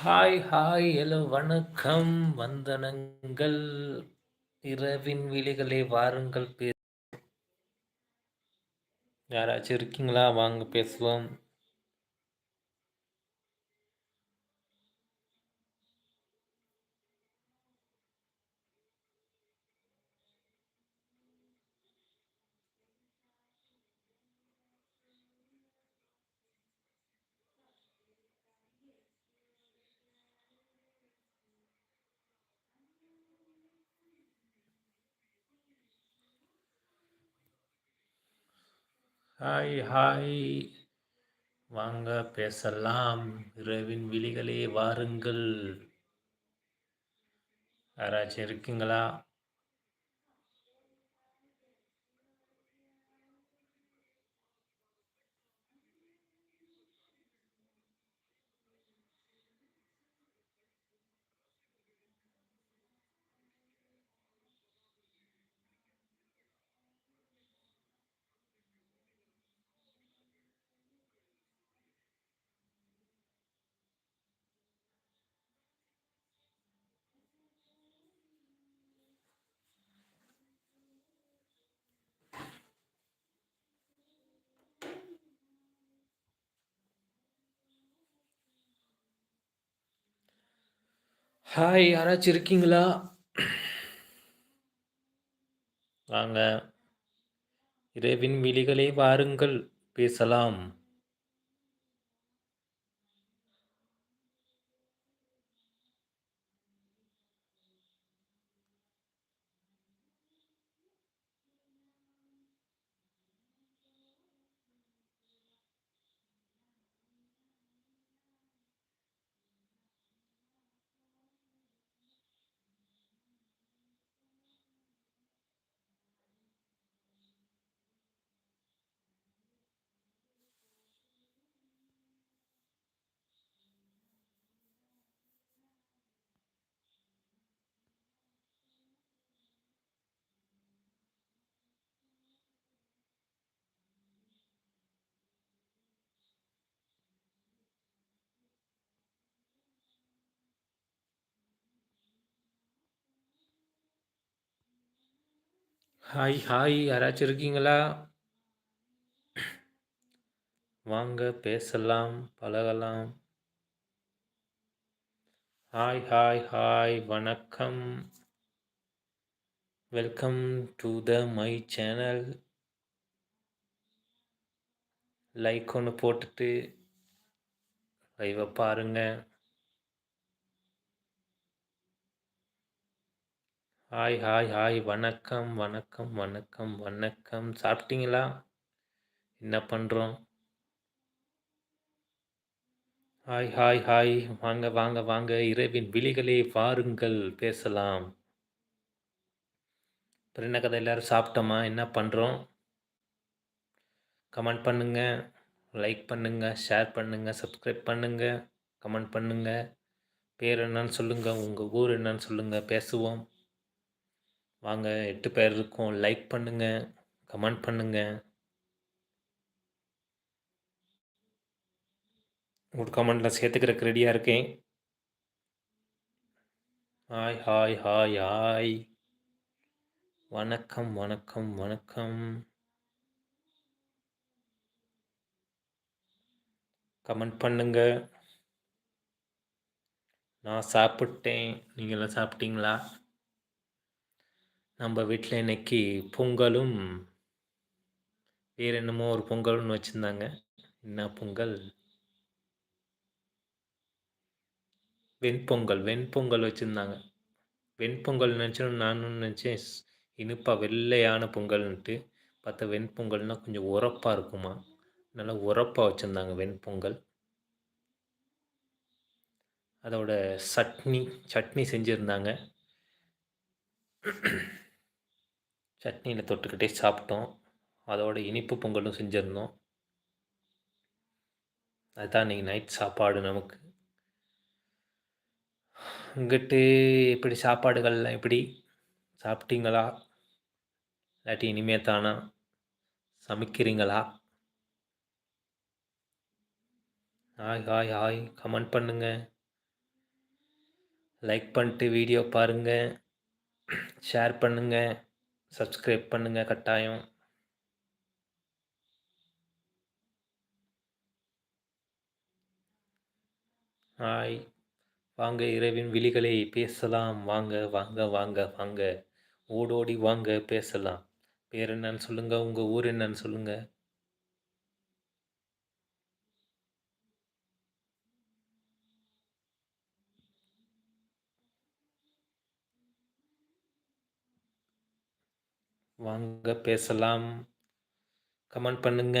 Hi, hi, hello, வணக்கம், வந்தனங்கள், இரவின் விழிகளே வாருங்கள் பே யாராச்சும் இருக்கீங்களா? வாங்க பேசுவோம். Hi, hi. வாங்க பேசலாம். இரவின் விழிகளே வாருங்கள். யாராச்சும் இருக்கீங்களா? ஹாய், யாராச்சும் இருக்கீங்களா? வாங்க. இரவின் விழிகளே வாருங்கள் பேசலாம். Hi, hi. யாராச்சும் இருக்கீங்களா? வாங்க பேசலாம், பழகலாம். Hi, hi, hi. வணக்கம். Welcome to the my channel. Like ஒன்று போட்டுட்டு லைவை பாருங்கள் ஹாய், ஹாய், ஹாய். வணக்கம், வணக்கம், வணக்கம், வணக்கம். சாப்பிட்டீங்களா? என்ன பண்ணுறோம் ஹாய், ஹாய், ஹாய். வாங்க, வாங்க, வாங்க. இரவின் விழிகளே வாருங்கள் பேசலாம். அப்புறம் என்ன கதை எல்லாரும் சாப்பிட்டோமா? என்ன பண்ணுறோம் கமெண்ட் பண்ணுங்கள் லைக் பண்ணுங்கள் ஷேர் பண்ணுங்கள் சப்ஸ்கிரைப் பண்ணுங்க, கமெண்ட் பண்ணுங்கள் பேர் என்னன்னு சொல்லுங்கள் உங்கள் ஊர் என்னன்னு சொல்லுங்கள் பேசுவோம். வாங்க எட்டு பேர் இருக்கோம். லைக் பண்ணுங்க, கமெண்ட் பண்ணுங்க. உங்க கமெண்ட்ல சேர்த்துக்கிறதுக்கு ரெடியா இருக்கேன். Hi, hi, hi, hi. வணக்கம், வணக்கம், வணக்கம். கமெண்ட் பண்ணுங்க. நான் சாப்பிட்டேன். நீங்கலாம் சாப்பிட்டீங்களா? நம்ம வீட்டில் இன்னைக்கு பொங்கலும் வேறு என்னமோ ஒரு பொங்கல்னு வச்சுருந்தாங்க என்ன பொங்கல்? வெண்பொங்கல் வெண்பொங்கல் வச்சுருந்தாங்க வெண்பொங்கல் நினச்சோம் நானும் நினச்சேன் இனிப்பாக இனிப்பா வெள்ளையான பொங்கல்ன்ட்டு. பார்த்தா வெண்பொங்கல்னால் கொஞ்சம் உரப்பாக இருக்குமா. நல்லா உரப்பாக வச்சுருந்தாங்க வெண்பொங்கல். அதோட சட்னி சட்னி செஞ்சிருந்தாங்க. சட்னியில் தொட்டுக்கிட்டே சாப்பிட்டோம். அதோட இனிப்பு பொங்கலும் செஞ்சுருந்தோம் அதுதான் இன்றைக்கி நைட் சாப்பாடு நமக்கு. அங்கிட்டு எப்படி சாப்பாடுகள்லாம் எப்படி? சாப்பிட்டீங்களா? இல்லாட்டி இனிமே தானா? சமைக்கிறீங்களா? Hi, hi, hi. கமெண்ட் பண்ணுங்க. லைக் பண்ணிட்டு வீடியோ பாருங்கள் ஷேர் பண்ணுங்கள் சப்ஸ்கிரைப் பண்ணுங்கள் கட்டாயம். ஹாய் வாங்க இரவின் விழிகளை பேசலாம். வாங்க வாங்க வாங்க வாங்க. ஓடோடி வாங்க பேசலாம். பேர் என்னன்னு சொல்லுங்கள் உங்கள் ஊர் என்னன்னு சொல்லுங்கள் வாங்க பேசலாம். கமெண்ட் பண்ணுங்க.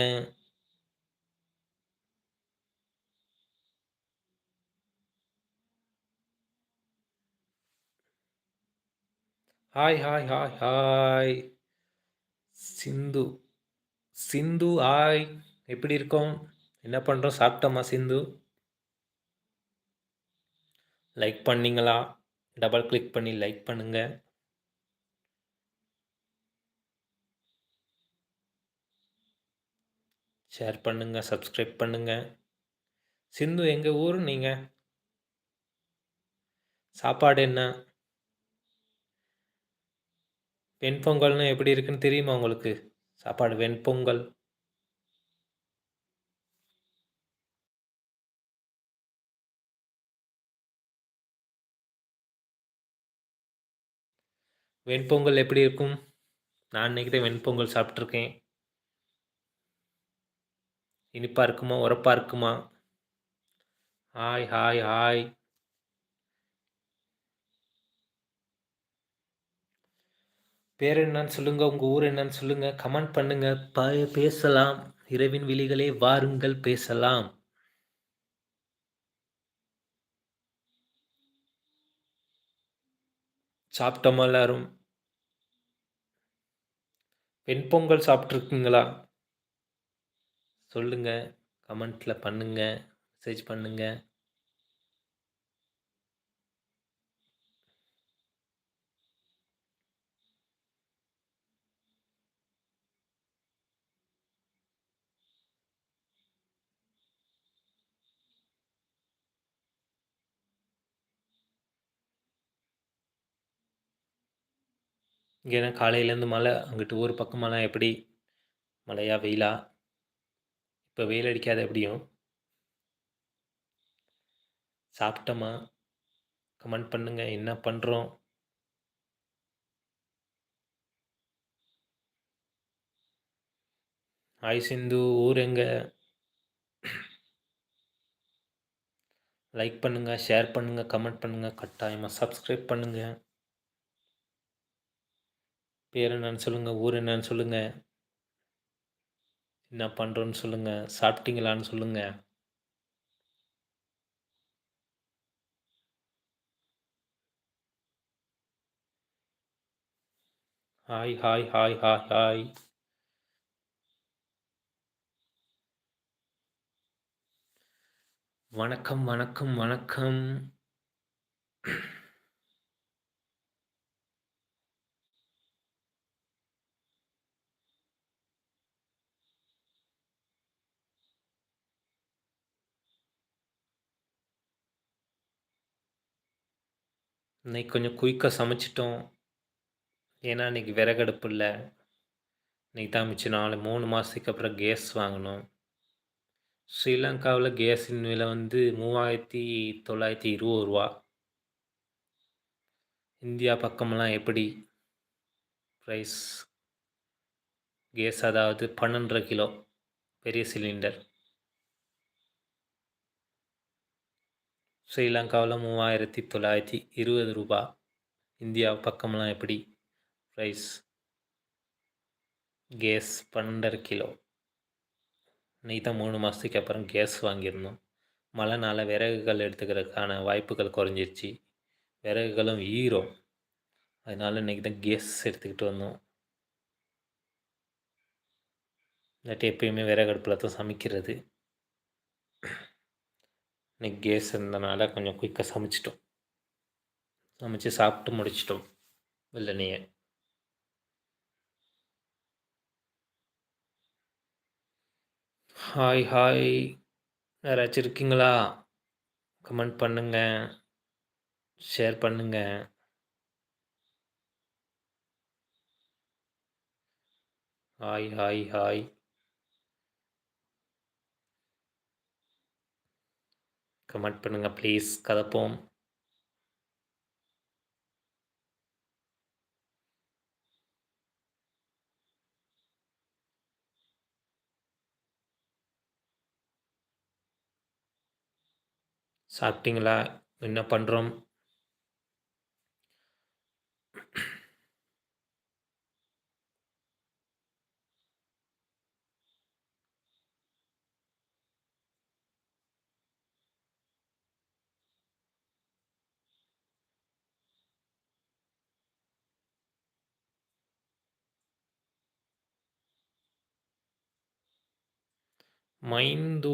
Hi hi hi hi Sindhu. Sindhu hi எப்படி இருக்கோம்? என்ன பண்ணுறோம் சாப்பிட்டோமா சிந்து? லைக் பண்ணிங்களா? டபுள் கிளிக் பண்ணி லைக் பண்ணுங்கள் ஷேர் பண்ணுங்கள் சப்ஸ்கிரைப் பண்ணுங்கள் சிந்து எங்கள் ஊர் நீங்கள் சாப்பாடு என்ன? வெண்பொங்கல்னு எப்படி இருக்குன்னு தெரியுமா உங்களுக்கு? சாப்பாடு வெண்பொங்கல். வெண்பொங்கல் எப்படி இருக்கும்? நான் இன்றைக்கி தான் வெண்பொங்கல் சாப்பிட்ருக்கேன் இனிப்பாக இருக்குமா? உரப்பாக இருக்குமா? ஹாய் ஹாய் ஹாய் பேர் என்னன்னு சொல்லுங்கள் உங்கள் ஊர் என்னன்னு சொல்லுங்கள் கமெண்ட் பண்ணுங்கள் ப பேசலாம். இரவின் விழிகளே வாருங்கள் பேசலாம். சாப்பிட்டோமா எல்லாரும்? வெண்பொங்கல் சாப்பிட்ருக்கீங்களா சொல்லுங்கள் கமெண்ட்டில் பண்ணுங்கள் மெசேஜ் பண்ணுங்கள் இங்கே காலையிலேருந்து மழை அங்கிட்டு ஊர் மழை எப்படி? மழையா வெயிலா? இப்போ வெயில் அடிக்காத எப்படியும் சாப்பிட்டோமா? கமெண்ட் பண்ணுங்கள் என்ன பண்ணுறோம் ஹாய் சிந்து. ஊர் எங்கே? லைக் பண்ணுங்கள் ஷேர் பண்ணுங்கள் கமெண்ட் பண்ணுங்கள் கட்டாயமாக சப்ஸ்கிரைப் பண்ணுங்கள் பேர் என்னன்னு சொல்லுங்கள் ஊர் என்னன்னு சொல்லுங்கள் என்ன பண்ணுறோன்னு சொல்லுங்கள் சாப்பிட்டீங்களான்னு சொல்லுங்கள் hi hi hi hi hi. வணக்கம் வணக்கம் வணக்கம். இன்னைக்கு கொஞ்சம் குயிக்காக சமைச்சிட்டோம். ஏன்னா இன்றைக்கி விறகடுப்பு இல்லை. இன்றைக்கி தான் மிச்சம் நாலு மூணு மாதத்துக்கு அப்புறம் கேஸ் வாங்கினோம் ஸ்ரீலங்காவில் கேஸின் விலை வந்து மூவாயிரத்தி தொள்ளாயிரத்தி இருபது ரூபா. இந்தியா பக்கமெல்லாம் எப்படி? ப்ரைஸ் கேஸ் அதாவது பன்னெண்டரை கிலோ பெரிய சிலிண்டர் ஸ்ரீலங்காவில் மூவாயிரத்தி தொள்ளாயிரத்தி இருபது ரூபா. இந்தியா பக்கம்லாம் எப்படி? ப்ரைஸ் கேஸ் பன்னெண்டரை கிலோ. இன்னைக்கு தான் மூணு மாதத்துக்கு அப்புறம் கேஸ் வாங்கியிருந்தோம். மழைனால் விறகுகள் எடுத்துக்கிறதுக்கான வாய்ப்புகள் குறைஞ்சிருச்சு. விறகுகளும் ஈரம். அதனால் இன்றைக்கி தான் கேஸ் எடுத்துக்கிட்டு வந்தோம். இல்லாட்டி எப்பயுமே விறகு அடுப்பில் தான் சமைக்கிறது. இன்றைக்கி கேஸ் இருந்தனால கொஞ்சம் குயிக்காக சமைச்சிட்டோம். சமைச்சு சாப்பிட்டு முடிச்சிட்டோம் வெள்ளனையே ஹாய் ஹாய் யாராச்சும் இருக்கீங்களா? கமெண்ட் பண்ணுங்கள் ஷேர் பண்ணுங்க. ஹாய் ஹாய் ஹாய் கமெண்ட் பண்ணுங்க ப்ளீஸ் கதப்போம். சாப்பிட்டீங்களா? என்ன பண்ணுறோம் மைந்து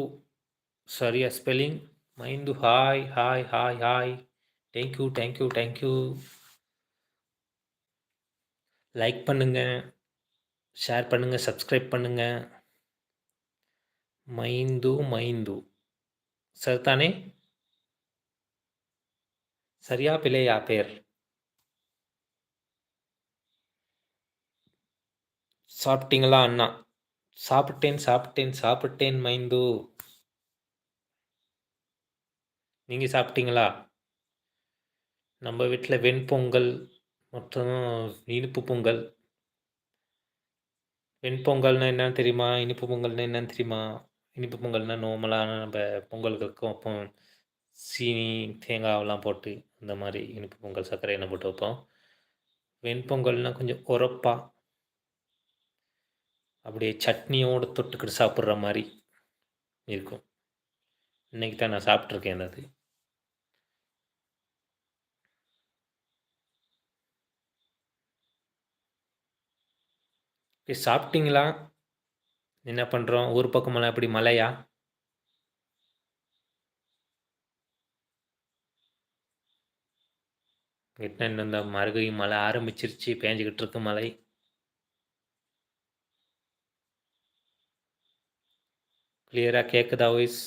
சரியா spelling மைந்து hi hi hi hi thank you thank you thank you like பண்ணுங்கள் ஷேர் பண்ணுங்கள் சப்ஸ்கிரைப் பண்ணுங்கள் மைந்து மைந்து சரிதானே சரியா பிள்ளையா பேர் சாப்பிட்டீங்களா அண்ணா? சாப்பிட்டேன் சாப்பிட்டேன் சாப்பிட்டேன் மைந்து. நீங்கள் சாப்பிட்டீங்களா? நம்ம வீட்டில் வெண்பொங்கல் மற்றும் இனிப்பு பொங்கல். வெண்பொங்கல்னா என்னன்னு தெரியுமா? இனிப்பு பொங்கல்னா என்னன்னு தெரியுமா? இனிப்பு பொங்கல்னா நார்மலான நம்ம பொங்கல்களுக்கும் அப்போ சீனி தேங்காவெல்லாம் போட்டு இந்த மாதிரி இனிப்பு பொங்கல் சர்க்கரை எண்ணெய் போட்டு வைப்போம். வெண்பொங்கல்னால் கொஞ்சம் உரப்பாக அப்படியே சட்னியோடு தொட்டுக்கிட்டு சாப்பிட்ற மாதிரி இருக்கும். இன்றைக்கி தான் நான் சாப்பிட்ருக்கேன் அது ஓகே சாப்பிட்டீங்களா? என்ன பண்ணுறோம் ஊர் பக்கமெல்லாம் எப்படி மழையா? என்ன இந்த மறுகையும் மழை ஆரம்பிச்சிருச்சு. பேஞ்சிக்கிட்டு இருக்கு மழை. கிளியராக கேட்குதா voice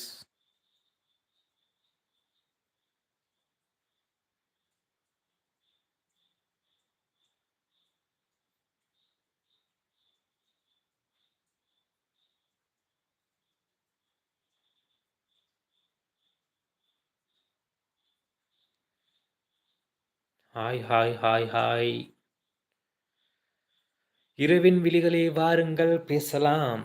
hi hi hi hi இரவின் விழிகளே வாருங்கள் பேசலாம்.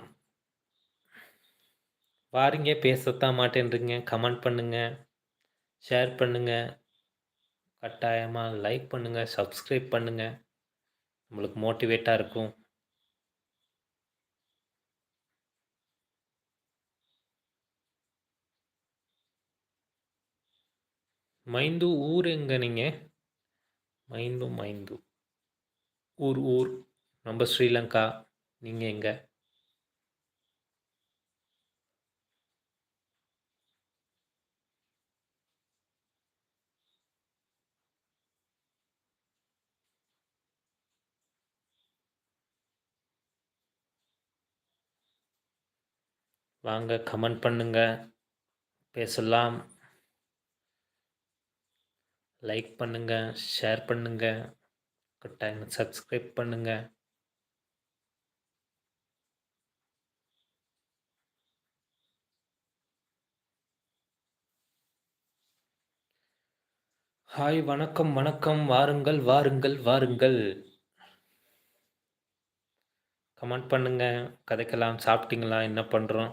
வாருங்க பேசத்தான் மாட்டேன்றீங்க. கமெண்ட் பண்ணுங்கள் ஷேர் பண்ணுங்கள் கட்டாயமாக லைக் பண்ணுங்கள் சப்ஸ்கிரைப் பண்ணுங்கள் நம்மளுக்கு மோட்டிவேட்டாக இருக்கும். மைந்து ஊர் எங்க நீங்கள் மைந்து மைந்து. ஊர் ஊர். நம்ம ஸ்ரீலங்கா. நீங்கள் எங்கே? வாங்க கமெண்ட் பண்ணுங்க பேசலாம். லைக் பண்ணுங்க ஷேர் பண்ணுங்க கட்டாயம் சப்ஸ்கிரைப் பண்ணுங்க. ஹாய் வணக்கம் வணக்கம் வாருங்கள் வாருங்கள் வாருங்கள். கமெண்ட் பண்ணுங்க கதைக்கலாம் சாப்பிட்டீங்களா என்ன பண்ணுறோம்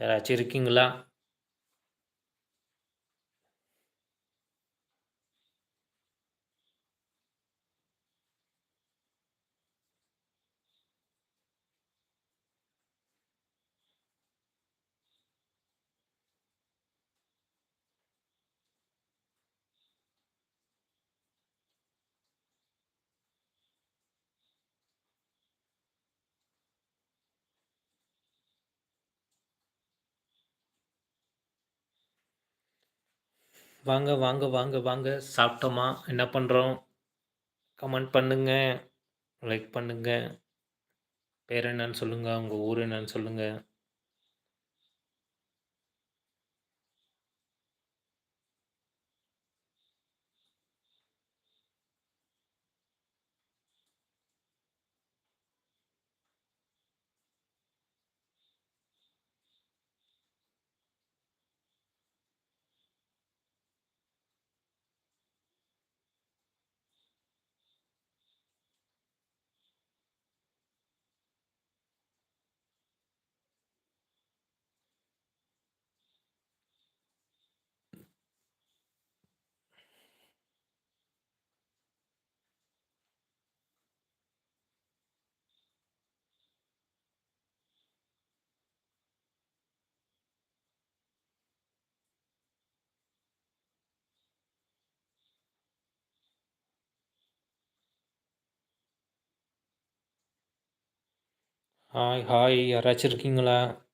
யாராச்சும் இருக்கீங்களா வாங்க வாங்க வாங்க வாங்க. சாப்பிட்டோமா? என்ன பண்ணுறோம் கமெண்ட் பண்ணுங்கள் லைக் பண்ணுங்கள் பேர் என்னன்னு சொல்லுங்கள் உங்கள் ஊர் என்னன்னு சொல்லுங்கள் ஹாய் ஹாய். யாராச்சும் இருக்கீங்களா?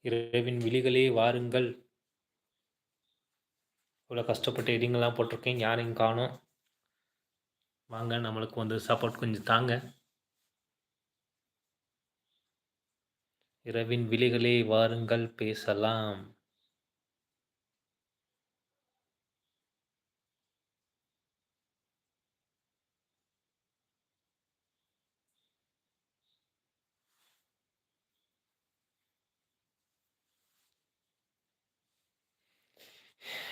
இரவின் விழிகளே வாருங்கள். இவ்வளோ கஷ்டப்பட்டு எடிங்கெல்லாம் போட்டிருக்கேன். யாரையும் காணும்? வாங்க நம்மளுக்கு வந்து சப்போர்ட் கொஞ்சம் தாங்க. இரவின் விழிகளே வாருங்கள். பேசலாம்.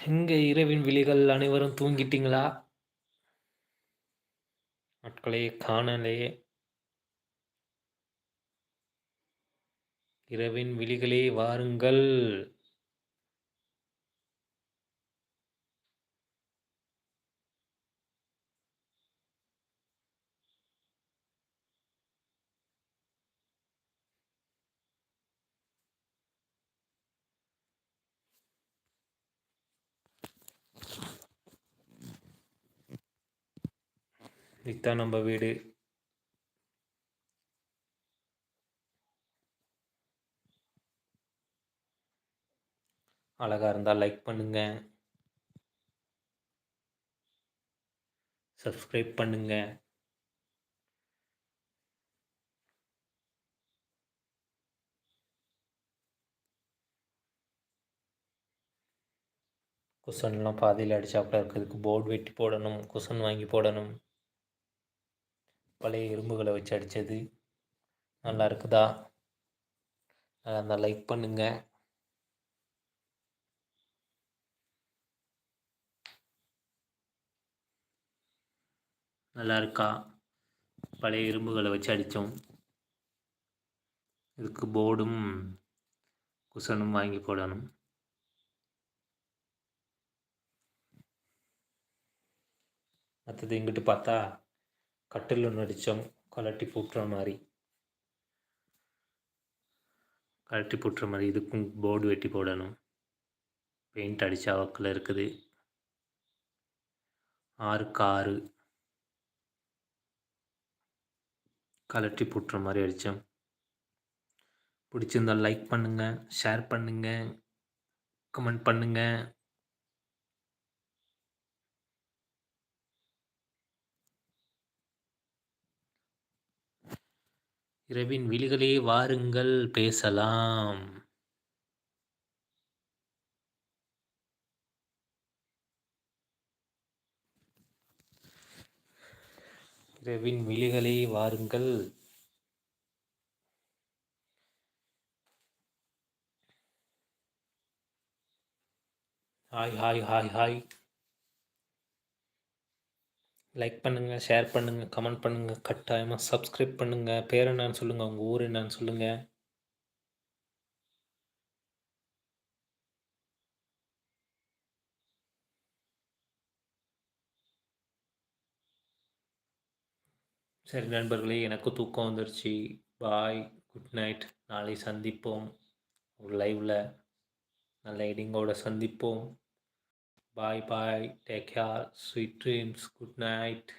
இங்கே இரவின் விழிகள் அனைவரும் தூங்கிட்டீங்களா? ஆட்களே காணலே. இரவின் விழிகளே வாருங்கள். இதுதான் நம்ம வீடு. அழகாக இருந்தால் லைக் பண்ணுங்கள் சப்ஸ்கிரைப் பண்ணுங்கள் குஷன்லாம் பாதியில் அடித்தாப்புல இருக்கிறதுக்கு போர்டு வெட்டி போடணும். குஷன் வாங்கி போடணும். பழைய இரும்புகளை வச்சு அடித்தது நல்லா இருக்குதா? அந்த லைக் பண்ணுங்கள் நல்லா இருக்கா? பழைய இரும்புகளை வச்சு அடித்தோம் இதுக்கு போர்டும் குஷனும் வாங்கி போடணும். மற்றது எங்கிட்டு பார்த்தா? கட்டில் ஒன்று அடித்தோம் கலட்டி போட்டுற மாதிரி கலட்டி போட்டுற மாதிரி இதுக்கும் போர்டு வெட்டி போடணும். பெயிண்ட் அடித்த வாக்கில் இருக்குது. ஆறுக்கு ஆறு கலட்டி போட்டுற மாதிரி அடித்தோம் பிடிச்சிருந்தால் லைக் பண்ணுங்கள் ஷேர் பண்ணுங்கள் கமெண்ட் பண்ணுங்கள் இரவின் விழிகளே வாருங்கள் பேசலாம். இரவின் விழிகளே வாருங்கள். Hi hi hi hi. Like பண்ணுங்கள் ஷேர் பண்ணுங்கள் கமெண்ட் பண்ணுங்கள் கட்டாயமாக சப்ஸ்கிரைப் பண்ணுங்கள் பேர் என்னன்னு சொல்லுங்கள் உங்கள் ஊர் என்னன்னு சொல்லுங்கள் சரி நண்பர்களே எனக்கு தூக்கம் வந்துருச்சு. பாய் குட் நைட் நாளை சந்திப்போம். ஒரு லைவில் நல்ல எடிங்கோட சந்திப்போம். Bye bye. Take care. Sweet dreams. Good night.